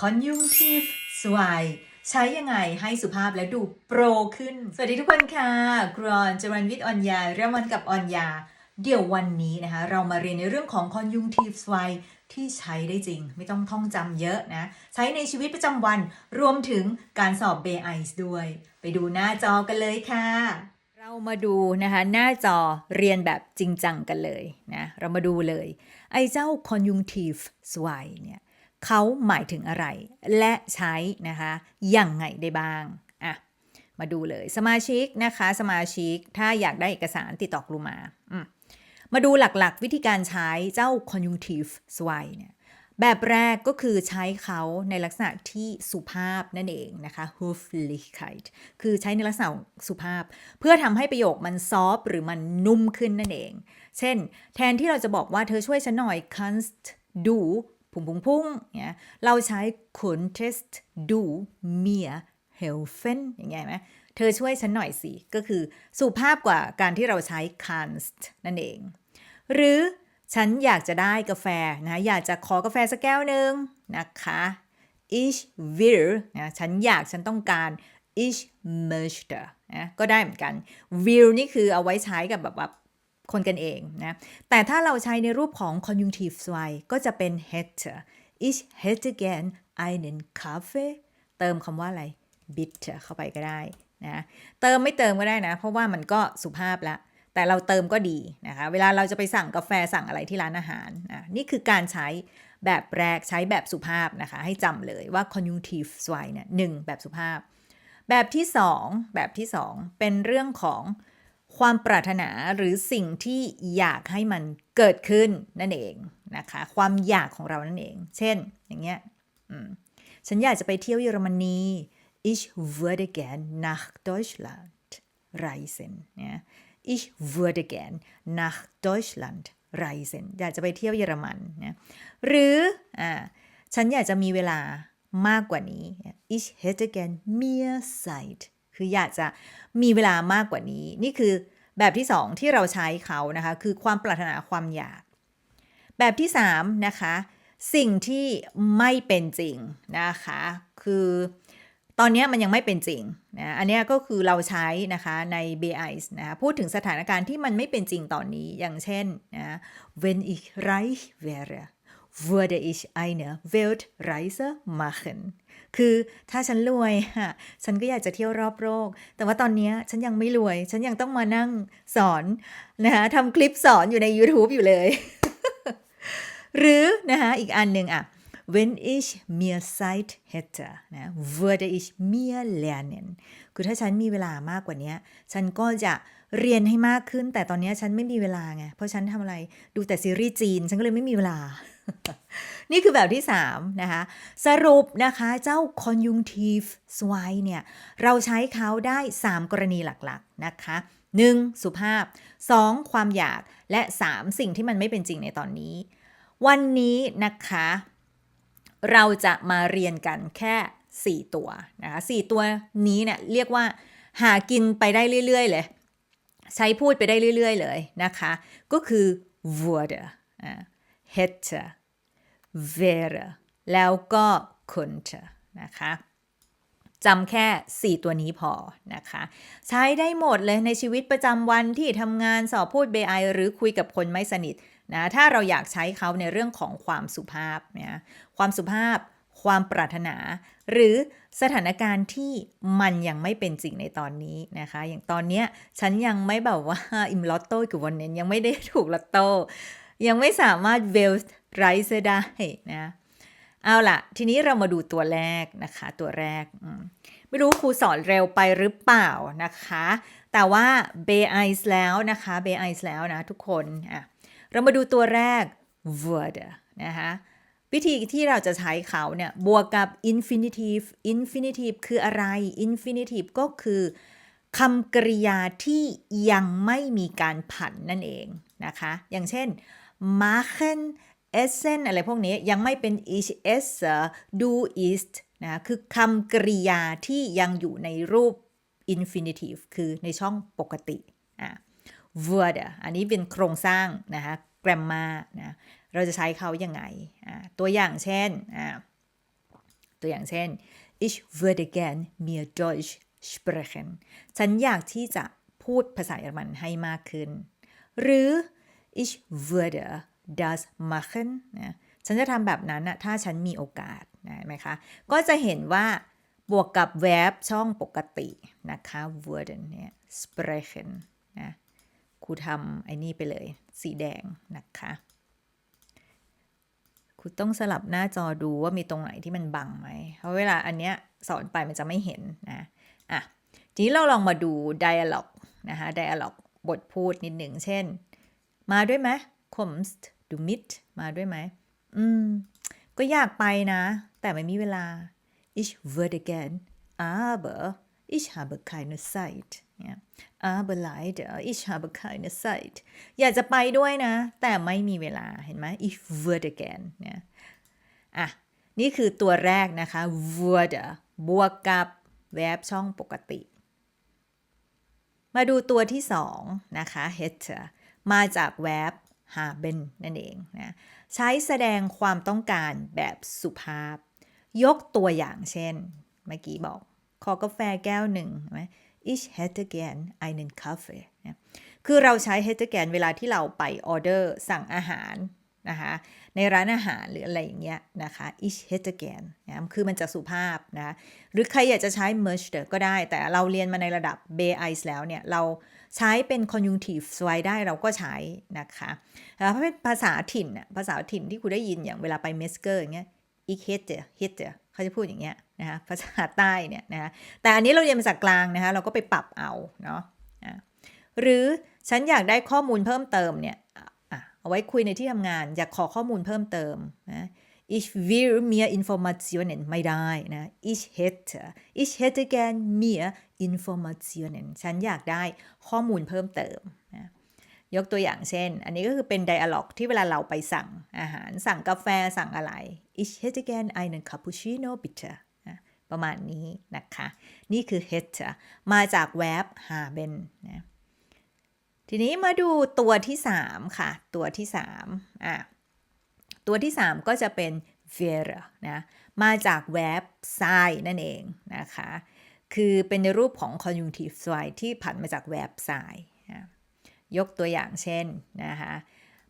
conjunctive สวายใช้ยังไงให้สุภาพและดูโปรขึ้น สวัสดีทุกคนค่ะกรอนจรันวิทย์ออนยาเรื่องวันกับออนยา เดี๋ยววันนี้นะคะ เรามาเรียนในเรื่องของ conjunctive สวายที่ใช้ได้จริง ไม่ต้องท่องจำเยอะนะ ใช้ในชีวิตประจำวันรวมถึงการสอบ b i ด้วย ไปดูหน้าจอกันเลยค่ะเรามาดูนะคะหน้าจอเรียนแบบจริงจังกันเลยนะเรามาดูเลย ไอ้เจ้า conjunctive สวายเนี่ย เขาหมายถึงอะไร และใช้นะคะอย่างไงได้บ้างอะมาดูเลยสมาชิกนะคะสมาชิกถ้าอยากได้เอกสารติดต่อกรูมาอืมมาดูหลักๆ วิธีการใช้เจ้า conjunctive สวายเนี่ยแบบแรกก็คือใช้เขาในลักษณะที่สุภาพนั่นเองนะคะ Höflichkeit คือใช้ในลักษณะสุภาพ เพื่อทำให้ประโยคมันซอฟหรือมันนุ่มขึ้นนั่นเอง เช่น แทนที่เราจะบอกว่าเธอช่วยฉันหน่อย kannst du พุ่งพุ่งพุ่งเนี่ยเราใช้ könntest du mir helfen อย่างเงี้ยไหมเธอช่วยฉันหน่อยสิ ก็คือสุภาพกว่าการที่เราใช้ kannst นั่นเอง หรือฉันอยากจะได้กาแฟนะ อยากจะขอกาแฟสักแก้วหนึ่งนะคะ ich will นะฉันอยากฉันต้องการ ich möchte นะก็ได้เหมือนกัน will นี่คือเอาไว้ใช้กับแบบแบบ คนกันเองนะ แต่ถ้าเราใช้ในรูปของ conjunctive 2ก็จะเป็น hätte ich hätte gern einen Kaffee เติมคำว่าอะไร bitte เข้าไปก็ได้นะเติมไม่เติมก็ได้นะ เพราะว่ามันก็สุภาพละ แต่เราเติมก็ดีนะคะ เวลาเราจะไปสั่งกาแฟสั่งอะไรที่ร้านอาหารนะนี่คือการใช้แบบแรกใช้แบบสุภาพนะคะ ให้จำเลยว่า conjunctive 2เนี่ยหนึ่งแบบสุภาพ แบบที่สองแบบที่สองเป็นเรื่องของ ความปรารถนาหรือสิ่งที่อยากให้มันเกิดขึ้นนั่นเองนะคะ ความอยากของเรานั่นเอง เช่น อย่างเงี้ยฉันอยากจะไปเที่ยวเยอรมนี ich würde gern nach Deutschland reisen เนี่ย ich würde gern nach Deutschland reisen อยากจะไปเที่ยวเยอรมันนะหรืออ่าฉันอยากจะมีเวลามากกว่านี้ ich hätte gern mehr Zeit คืออยากจะมีเวลามากกว่านี้ นี่คือแบบที่สองที่เราใช้เขานะคะ คือความปรารถนาความอยาก แบบที่สามนะคะสิ่งที่ไม่เป็นจริงนะคะ คือตอนนี้มันยังไม่เป็นจริงนะอันนี้ก็คือเราใช้นะคะใน BI นะะพูดถึงสถานการณ์ที่มันไม่เป็นจริงตอนนี้อย่างเช่นนะ wenn ich reich wäre würde ich eine Weltreise machen คือถ้าฉันรวยฮะฉันก็อยากจะเที่ยวรอบโลก แต่ว่าตอนนี้ฉันยังไม่รวย ฉันยังต้องมานั่งสอนนะคะทำคลิปสอนอยู่ใน YouTube อยู่เลย หรือนะคะอีกอันหนึ่งอะ wenn ich mehr Zeit hätte นะ würde ich mehr lernen คือถ้าฉันมีเวลามากกว่านี้ ฉันก็จะเรียนให้มากขึ้น แต่ตอนนี้ฉันไม่มีเวลาไง เพราะฉันทำอะไร ดูแต่ซีรีส์จีน ฉันก็เลยไม่มีเวลา นี่คือแบบที่ 3 นะคะ สรุปนะคะเจ้า conjunctive swai เนี่ย เราใช้เขาได้ 3 กรณีหลักๆนะคะ 1. สุภาพ 2. ความอยากและ 3. สิ่งที่มันไม่เป็นจริงในตอนนี้ วันนี้นะคะ เราจะมาเรียนกันแค่ 4 ตัวนะคะ4ตัวนี้เนี่ยเรียกว่า หากินไปได้เรื่อย ๆ เลย ใช้พูดไปได้เรื่อย ๆ เลยนะคะ ก็คือ wurde hätte wäre แล้วก็ könnte นะคะจำแค่ 4 ตัวนี้พอนะคะ ใช้ได้หมดเลยในชีวิตประจำวันที่ทำงานสอบพูด BI หรือคุยกับคนไม่สนิทนะถ้าเราอยากใช้เขาในเรื่องของความสุภาพนี่ยความสุภาพ ความปรารถนา หรือสถานการณ์ที่มันยังไม่เป็นจริงในตอนนี้นะคะ อย่างตอนเนี้ยฉันยังไม่แบบว่า อิมลอตโต้กับวันเน้นยังไม่ได้ถูกลอตโต้ยังไม่สามารถเวล ไรซ์ได้นะเอาล่ะ ทีนี้เรามาดูตัวแรกนะคะ ตัวแรก ไม่รู้ครูสอนเร็วไปหรือเปล่านะคะ แต่ว่าเบไอซ์แล้วนะคะเบไอซ์แล้วนะทุกคนอะเรามาดูตัวแรก word นะคะวิธีที่เราจะใช้เขาเนี่ยบวกกับ infinitive infinitive คืออะไร infinitive ก็คือคำกริยาที่ยังไม่มีการผันนั่นเองนะคะ อย่างเช่น machen essen อะไรพวกนี้ยังไม่เป็น each s du isst นะคือคำกริยาที่ยังอยู่ในรูป infinitive คือในช่องปกติอะ word อันนี้เป็นโครงสร้างนะคะ grammar นะเราจะใช้เขายังไงอะตัวอย่างเช่นอะตัวอย่างเช่น ich würde gern mehr Deutsch sprechen ฉันอยากที่จะพูดภาษาเยอรมันให้มากขึ้น หรือ ich würde das machen นะฉันจะทำแบบนั้นนะถ้าฉันมีโอกาสนะไหมคะ ก็จะเห็นว่าบวกกับ verb ช่องปกตินะคะ würden เนี่ย sprechen นะครูทำไอ้นี่ไปเลย สีแดงนะคะคุณต้องสลับหน้าจอดูว่ามีตรงไหนที่มันบังไหม เพราะเวลาอันเนี้ยสอนไปมันจะไม่เห็นนะ อะ ทีนี้เราลองมาดู dialogue นะคะ dialogue บทพูดนิดหนึ่ง เช่น มาด้วยไหม kommst du mit มาด้วยไหม อืม ก็อยากไปนะ แต่ไม่มีเวลา ich würde gern aber ich habe keine Zeit เนี่ย aber leider ich habe keine Zeit อยากจะไปด้วยนะ แต่ไม่มีเวลาเห็นไหม ich würde gern เนี่ย อะ นี่คือตัวแรกนะคะ würde บวกกับ verb ช่องปกติ มาดูตัวที่สองนะคะ hätte มาจาก ฮาเบนนั่นเองนะใช้แสดงความต้องการแบบสุภาพ ยกตัวอย่างเช่น เมื่อกี้บอก ขอกาแฟแก้วหนึ่งไหม ich hätte gern einen Kaffee นะคือเราใช้ hätte gern เวลาที่เราไปออเดอร์สั่งอาหาร นะคะในร้านอาหารหรืออะไรอย่างเงี้ยนะคะ ich hätte gern นะคือมันจะสุภาพนะหรือใครอยากจะใช้ möchte ก็ได้ แต่เราเรียนมาในระดับ B1 แล้วเนี่ยเราใช้เป็น conjunctive ไว้ได้เราก็ใช้นะคะแล้วถ้าเป็นภาษาถิ่นน่ะภาษาถิ่นที่คุณได้ยินอย่างเวลาไปเมสเกอร์อย่างเงี้ย ich hätte hätte เขาจะพูดอย่างเงี้ยนะคะภาษาใต้เนี่ยนะะแต่อันนี้เราเรียนภาษากลางนะคะเราก็ไปปรับเอาเนาะะหรือฉันอยากได้ข้อมูลเพิ่มเติมเนี่ย เอาไว้คุยในที่ทำงาน อยากขอข้อมูลเพิ่มเติมนะ ich will mehr Informationen ไม่ได้นะ ich hätte ich hätte gern mehr Informationen ฉันอยากได้ข้อมูลเพิ่มเติมนะยกตัวอย่างเช่น อันนี้ก็คือเป็น dialog ที่เวลาเราไปสั่งอาหาร สั่งกาแฟ สั่งอะไร ich hätte gern einen Cappuccino bitte ประมาณนี้นะคะ นี่คือ hätte มาจาก verb haben นะ ทีนี้มาดูตัวที่ 3 ค่ะ ตัวที่3อะตัวที่ 3 ก็จะเป็น wäre นะ มาจาก verb sein นั่นเองนะคะ คือเป็นในรูปของ conjunctive side ที่ผันมาจาก verb sein นะยกตัวอย่างเช่นนะคะ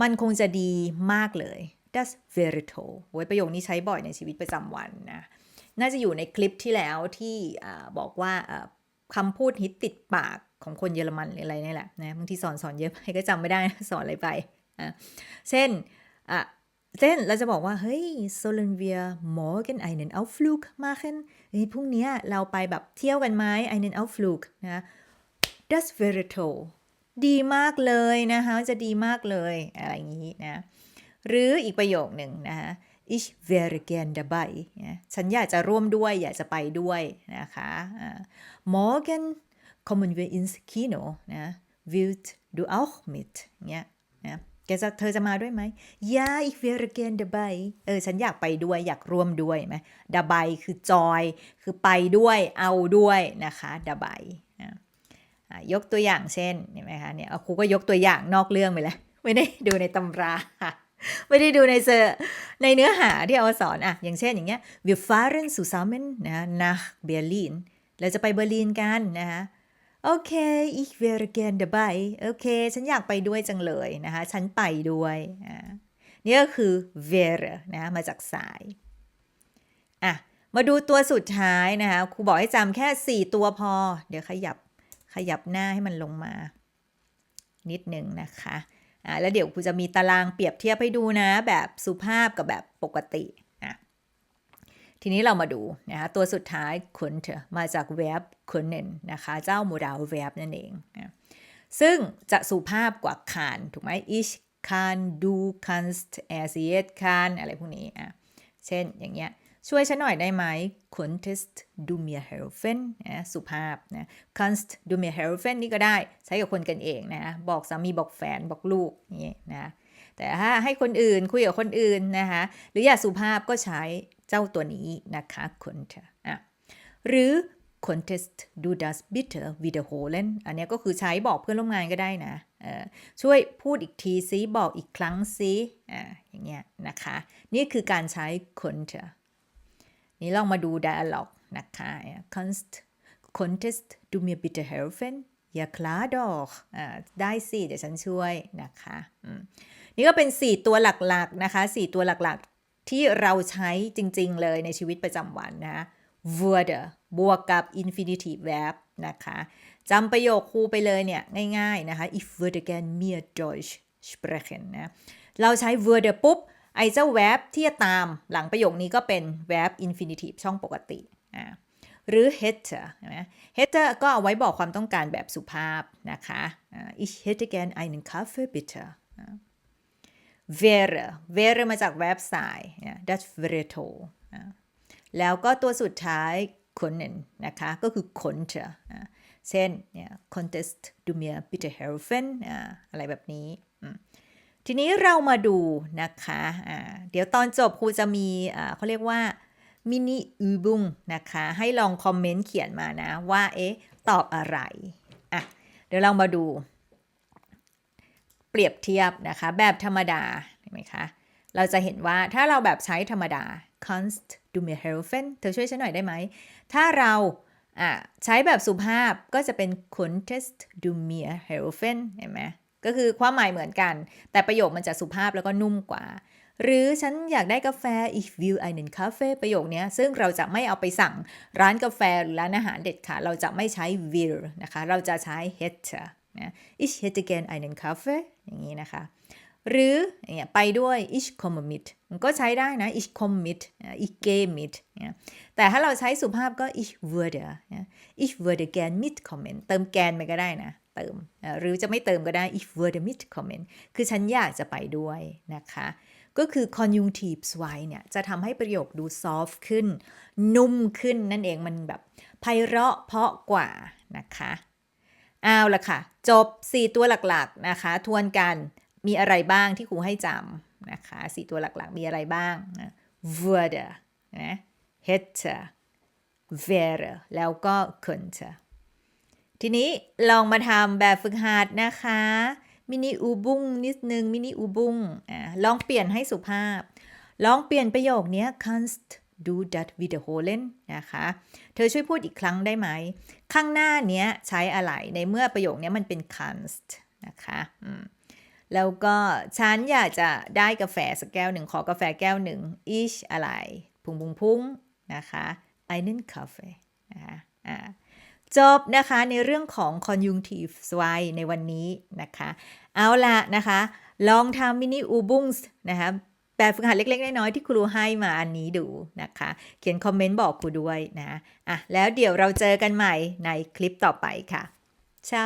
มันคงจะดีมากเลย das wäre toll โว้ยประโยคนี้ใช้บ่อยในชีวิตประจำวันนะ น่าจะอยู่ในคลิปที่แล้วที่บอกว่าคำพูดฮิตติดปาก ของคนเยอรมันหรืออะไรนี่แหละนะบางทีสอนสอนเยอะไปก็จำไม่ได้สอนอะไรไปอะเช่นอะเช่นเราจะบอกว่า เฮ้ย sollen wir morgen einen Ausflug machen เฮ้ยพรุ่งนี้เราไปแบบเที่ยวกันไหม einen Ausflug นะ das wäre toll ดีมากเลยนะคะจะดีมากเลยอะไรอย่างนี้นะ หรืออีกประโยคหนึ่งนะคะ ich wäre gern dabei นะฉันอยากจะร่วมด้วย อยากจะไปด้วยนะคะ morgen kommen wir ins Kino นะ willst du auch mit เงี้ยนะแกจะเธอจะมาด้วยไหม ja ich wäre gern dabei เออ ฉันอยากไปด้วย อยากร่วมด้วยไหม dabei คือจอย คือไปด้วย เอาด้วยนะคะ dabei นะยกตัวอย่างเช่นเห็นไหมคะเนี่ยครูก็ยกตัวอย่างนอกเรื่องไปแล้วไม่ได้ดูในตำรา ไม่ได้ดูในเซอในเนื้อหาที่เอาสอนอะอย่างเช่นอย่างเงี้ย wir fahren zusammen นะ nach Berlin เราจะไปเบอร์ลินกันนะคะ โอเค ich wäre gern dabei โอเค ฉันอยากไปด้วยจังเลยนะคะ ฉันไปด้วยนี่ก็คือ wäre นะมาจากสายอะมาดูตัวสุดท้ายนะคะ ครูบอกให้จำแค่ 4 ตัวพอ เดี๋ยวขยับขยับหน้าให้มันลงมา นิดนึงนะคะอะแล้วเดี๋ยวครูจะมีตารางเปรียบเทียบให้ดูนะ แบบสุภาพกับแบบปกติ ทีนี้เรามาดูนะคะตัวสุดท้าย könnte มาจาก verb können นะคะเจ้าโมดาล verb นั่นเองนะซึ่งจะสุภาพกว่า kann ถูกไหม ich kann du kannst er sie et kann อะไรพวกนี้อะเช่นอย่างเงี้ยช่วยฉันหน่อยได้ไหม könntest du mir helfen นะสุภาพนะ kannst du mir helfen นี่ก็ได้ใช้กับคนกันเองนะ บอกสามีบอกแฟนบอกลูกอย่นะแต่ถ้าให้คนอื่นคุยกับคนอื่นนะคะหรืออยากสุภาพก็ใช้ เจ้าตัวนี้นะคะ könnte อะหรือ contest du das bitte wiederholen อันนี้ก็คือใช้บอกเพื่อนร่วมงานก็ได้นะช่วยพูดอีกทีซิบอกอีกครั้งซิอ่าอย่างเงี้ยนะคะ นี่คือการใช้ könnte นี่ลองมาดู dialog นะคะ Kunst Contest du mir bitte helfen ja klar doch อ่าได้สิเดี๋ยวฉันช่วยนะคะอืมนี่ก็เป็น 4 ตัวหลักๆนะคะ 4 ตัวหลักๆ ที่เราใช้จริง ๆ เลยในชีวิตประจำวันนะ wurde บวกกับ infinitive verb นะคะจำประโยคครูไปเลยเนี่ยง่าย ๆ นะคะ ich würde gern mehr Deutsch sprechen นะ เราใช้ würde ปุ๊บ ไอ้เจ้า verb ที่จะตามหลังประโยคนี้ก็เป็น verb infinitive ช่องปกติหรือ hätte นะ hätte ก็เอาไว้บอกความต้องการแบบสุภาพนะคะ ich hätte gern einen Kaffee bitte wäre wäre มาจาก verb สายนะ das wäre to แล้วก็ตัวสุดท้าย können นะคะ ก็คือ konnte อ่าเช่นเนี่ย contest du mir bitte helfen อ่าอะไรแบบนี้ ทีนี้เรามาดูนะคะ เดี๋ยวตอนจบครูจะมีเขาเรียกว่ามินิอูบุงนะคะ ให้ลองคอมเมนต์เขียนมานะ ว่า เอ๊ะ ตอบอะไร อะ เดี๋ยวเรามาดู เปรียบเทียบนะคะ แบบธรรมดาเห็นไหมคะ เราจะเห็นว่าถ้าเราแบบใช้ธรรมดา const du mir helfen เธอช่วยฉันหน่อยได้ไหม ถ้าเราใช้แบบสุภาพก็จะเป็น contest du mir helfen เห็นไหมก็คือความหมายเหมือนกัน แต่ประโยคมันจะสุภาพแล้วก็นุ่มกว่า หรือฉันอยากได้กาแฟ ich will einen Kaffee ประโยคนี้ซึ่งเราจะไม่เอาไปสั่งร้านกาแฟหรือร้านอาหารเด็ดขาดเราจะไม่ใช้ will นะคะ เราจะใช้ hätte นะ ich hätte gern einen Kaffee อย่างนี้นะคะ หรืออย่างเงี้ยไปด้วย ich komme mit มันก็ใช้ได้นะ ich komme mit อะ ich gehe mit แต่ถ้าเราใช้สุภาพก็ ich würde ich würde gern mitkommen เติมแกนไปก็ได้นะ เติม หรือจะไม่เติมก็ได้ ich würde mitkommen คือฉันอยากจะไปด้วยนะคะก็คือ conjunctive ไว้เนี่ยจะทำให้ประโยคดู soft ขึ้น นุ่มขึ้นนั่นเองมันแบบไพเราะเพราะกว่านะคะ เอาละค่ะ จบ 4 ตัวหลักๆนะคะ ทวนกันมีอะไรบ้างที่ครูให้จำนะคะ4ตัวหลักๆ มีอะไรบ้างนะ würde นะ hätte wäre แล้วก็ könnte ทีนี้ลองมาทำแบบฝึกหัดนะคะ มินิอูบุ้งนิดนึง มินิอูบุ้งอ่าลองเปลี่ยนให้สุภาพ ลองเปลี่ยนประโยคนี้ kannst du das wiederholen นะคะ เธอช่วยพูดอีกครั้งได้ไหม ข้างหน้าเนี้ยใช้อะไรในเมื่อประโยคนี้มันเป็น kannst นะคะอืมแล้วก็ฉันอยากจะได้กาแฟสักแก้วหนึ่งขอกาแฟแก้วหนึ่ง ich อะไร พุงพุงพุงนะคะ einen Kaffee นะคะอ่าจบนะคะในเรื่องของ conjunctive ไว้ในวันนี้นะคะ เอาละนะคะ ลองทำมินิอูบุ้งนะคะ แบบฝึกหัดเล็กๆ น้อยๆที่ครูให้มาอันนี้ดูนะคะ เขียนคอมเมนต์บอกครูด้วยนะอะแล้วเดี๋ยวเราเจอกันใหม่ในคลิปต่อไปค่ะเช้า